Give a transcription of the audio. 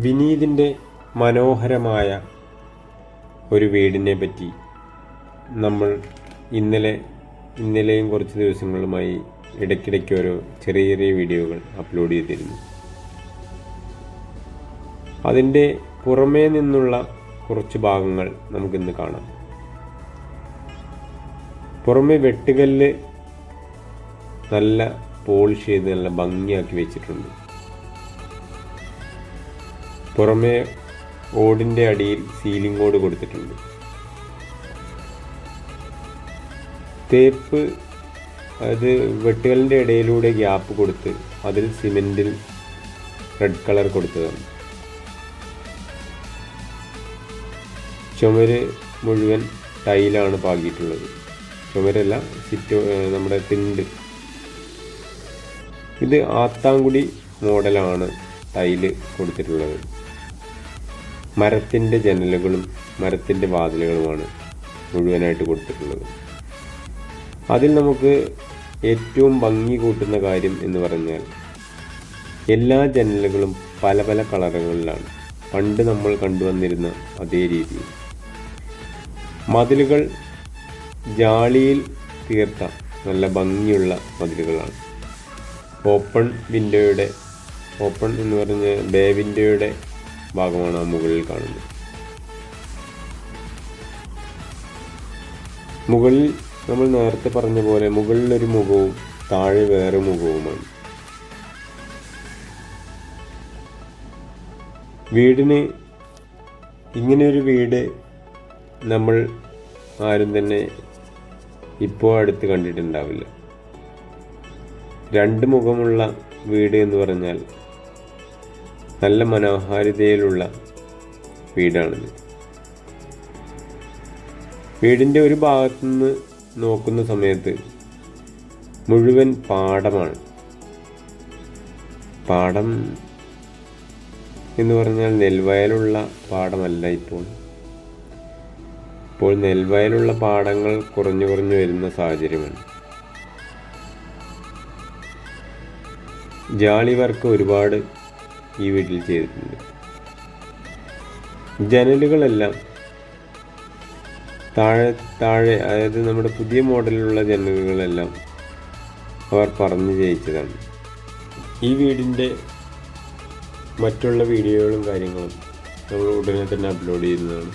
വിനീതിന്റെ മനോഹരമായ ഒരു വീടിനെ പറ്റി നമ്മൾ ഇന്നലെ ഇന്നലെയും കുറച്ച് ദിവസങ്ങളുമായി ഇടയ്ക്കിടയ്ക്ക് ഓരോ ചെറിയ ചെറിയ വീഡിയോകൾ അപ്ലോഡ് ചെയ്തിരുന്നു. അതിന്റെ പുറമേ നിന്നുള്ള കുറച്ച് ഭാഗങ്ങൾ നമുക്കിന്ന് കാണാം. പുറമെ വെട്ടുകല്ല് നല്ല പോളിഷ് ചെയ്ത് നല്ല ഭംഗിയാക്കി വെച്ചിട്ടുണ്ട്. പുറമെ ഓടിന്റെ അടിയിൽ സീലിംഗ് ഓട് കൊടുത്തിട്ടുണ്ട്. തേപ്പ് അത് വെട്ടുകളിന്റെ ഇടയിലൂടെ ഗ്യാപ്പ് കൊടുത്ത് അതിൽ സിമെന്റിൽ റെഡ് കളർ കൊടുത്തതാണ്. ചുമര് മുഴുവൻ ടൈലാണ് പാകിയിട്ടുള്ളത്. ചുമരല്ല സിറ്റ് നമ്മുടെ തിണ്ട്. ഇത് ആത്താങ്കുടി മോഡലാണ് ടൈൽ കൊടുത്തിട്ടുള്ളത്. മരത്തിന്റെ ജനലുകളും മരത്തിന്റെ വാതിലുകളുമാണ് മുഴുവനായിട്ട് കൊടുത്തിട്ടുള്ളത്. അതിൽ നമുക്ക് ഏറ്റവും ഭംഗി കൂട്ടുന്ന കാര്യം എന്ന് പറഞ്ഞാൽ എല്ലാ ജനലുകളും പല പല കളറുകളിലാണ്. പണ്ട് നമ്മൾ കണ്ടുവന്നിരുന്ന അതേ രീതിയിൽ മതിലുകൾ ജാളിയിൽ തീർത്ത നല്ല ഭംഗിയുള്ള മതിലുകളാണ്. ഓപ്പൺ വിൻഡോയുടെ ഓപ്പൺ എന്ന് പറഞ്ഞ ബേ വിൻഡോയുടെ ഭാഗമാണ് ആ മുകളിൽ കാണുന്നത്. മുകളിൽ നമ്മൾ നേരത്തെ പറഞ്ഞ പോലെ മുകളിലൊരു മുഖവും താഴെ വേറെ മുഖവുമാണ്. വീടിന് ഇങ്ങനെയൊരു വീട് നമ്മൾ ആരും തന്നെ ഇപ്പോൾ അടുത്ത് കണ്ടിട്ടുണ്ടാവില്ല. രണ്ട് മുഖമുള്ള വീട് എന്ന് പറഞ്ഞാൽ നല്ല മനോഹാരിതയിലുള്ള വീടാണിത്. വീടിന്റെ ഒരു ഭാഗത്തു നിന്ന് നോക്കുന്ന സമയത്ത് മുഴുവൻ പാടമാണ്. പാടം എന്ന് പറഞ്ഞാൽ നെൽവയലുള്ള പാടമല്ല ഇപ്പോൾ. ഇപ്പോൾ നെൽവയലുള്ള പാടങ്ങൾ കുറഞ്ഞു കുറഞ്ഞു വരുന്ന സാഹചര്യമാണ്. ജാളി വർക്ക് ഒരുപാട് ഈ വീട്ടിൽ ചെയ്തിട്ടുണ്ട്. ജനലുകളെല്ലാം താഴെ താഴെ അതായത് നമ്മുടെ പുതിയ മോഡലിലുള്ള ജനലുകളെല്ലാം അവർ പറഞ്ഞു ജയിച്ചതാണ് ഈ വീടിന്റെ മറ്റുള്ള വീഡിയോകളും കാര്യങ്ങളും നമ്മൾ ഉടനെ തന്നെ അപ്ലോഡ് ചെയ്യുന്നതാണ്.